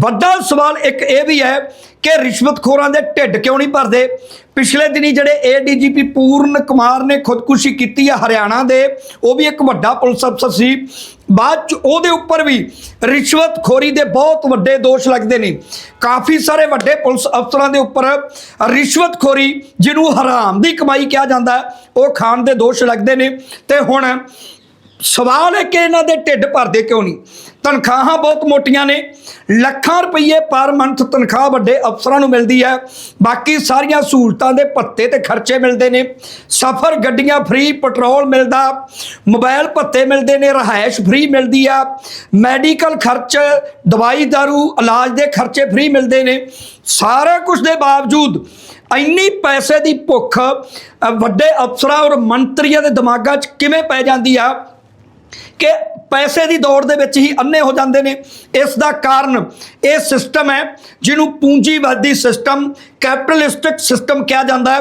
ਵੱਡਾ ਸਵਾਲ ਇੱਕ ਇਹ ਵੀ ਹੈ ਕਿ ਰਿਸ਼ਵਤਖੋਰਾਂ ਦੇ ਢਿੱਡ ਕਿਉਂ ਨਹੀਂ ਭਰਦੇ? ਪਿਛਲੇ ਦਿਨੀ ਜਿਹੜੇ ਏਡੀਜੀਪੀ ਪੂਰਨ ਕੁਮਾਰ ਨੇ ਖੁਦਕੁਸ਼ੀ ਕੀਤੀ ਹੈ ਹਰਿਆਣਾ ਦੇ, ਉਹ ਵੀ ਇੱਕ ਵੱਡਾ ਪੁਲਿਸ ਅਫਸਰ ਸੀ। ਬਾਅਦ ਚ ਉਹਦੇ ਉੱਪਰ ਵੀ ਰਿਸ਼ਵਤਖੋਰੀ ਦੇ ਬਹੁਤ ਵੱਡੇ ਦੋਸ਼ ਲੱਗਦੇ ਨੇ। ਕਾਫੀ ਸਾਰੇ ਵੱਡੇ ਪੁਲਿਸ ਅਫਸਰਾਂ ਦੇ ਉੱਪਰ ਰਿਸ਼ਵਤਖੋਰੀ, ਜਿਹਨੂੰ ਹਰਾਮ ਦੀ ਕਮਾਈ ਕਿਹਾ ਜਾਂਦਾ, ਉਹ ਖਾਣ ਦੇ ਦੋਸ਼ ਲੱਗਦੇ ਨੇ। ਤੇ ਹੁਣ ਸਵਾਲ ਹੈ ਕਿ ਇਹਨਾਂ ਦੇ ਢਿੱਡ ਭਰਦੇ ਕਿਉਂ ਨਹੀਂ? ਤਨਖਾਹਾਂ ਬਹੁਤ ਮੋਟੀਆਂ ਨੇ। ਲੱਖਾਂ ਰੁਪਏ ਪਰ ਮੰਥ ਤਨਖਾਹ ਵੱਡੇ ਅਫਸਰਾਂ ਨੂੰ ਮਿਲਦੀ ਹੈ। ਬਾਕੀ ਸਾਰੀਆਂ ਸਹੂਲਤਾਂ ਦੇ ਭੱਤੇ ਤੇ ਖਰਚੇ ਮਿਲਦੇ ਨੇ। ਸਫ਼ਰ, ਗੱਡੀਆਂ ਫ੍ਰੀ ਪੈਟਰੋਲ ਮਿਲਦਾ। ਮੋਬਾਈਲ ਭੱਤੇ ਮਿਲਦੇ ਨੇ, ਰਹਾਇਸ਼ ਫ੍ਰੀ ਮਿਲਦੀ ਆ। ਮੈਡੀਕਲ ਖਰਚ, ਦਵਾਈ ਦਾਰੂ, ਇਲਾਜ ਦੇ ਖਰਚੇ ਫ੍ਰੀ ਮਿਲਦੇ ਨੇ। ਸਾਰਾ ਕੁਝ ਦੇ ਬਾਵਜੂਦ ਇੰਨੀ ਪੈਸੇ ਦੀ ਭੁੱਖ ਵੱਡੇ ਅਫਸਰਾਂ ਔਰ ਮੰਤਰੀਆਂ ਦੇ ਦਿਮਾਗਾਂ 'ਚ ਕਿਵੇਂ ਪੈ ਜਾਂਦੀ ਆ? ਕਿ ਪੈਸੇ ਦੀ ਦੌੜ ਦੇ ਵਿੱਚ ਹੀ ਅੰਨੇ ਹੋ ਜਾਂਦੇ ਨੇ। ਇਸ ਦਾ ਕਾਰਨ ਇਹ ਸਿਸਟਮ ਹੈ, ਜਿਹਨੂੰ ਪੂੰਜੀਵਾਦੀ ਸਿਸਟਮ ਕੈਪੀਟਲਿਸਟਿਕ ਸਿਸਟਮ ਕਿਹਾ ਜਾਂਦਾ ਹੈ।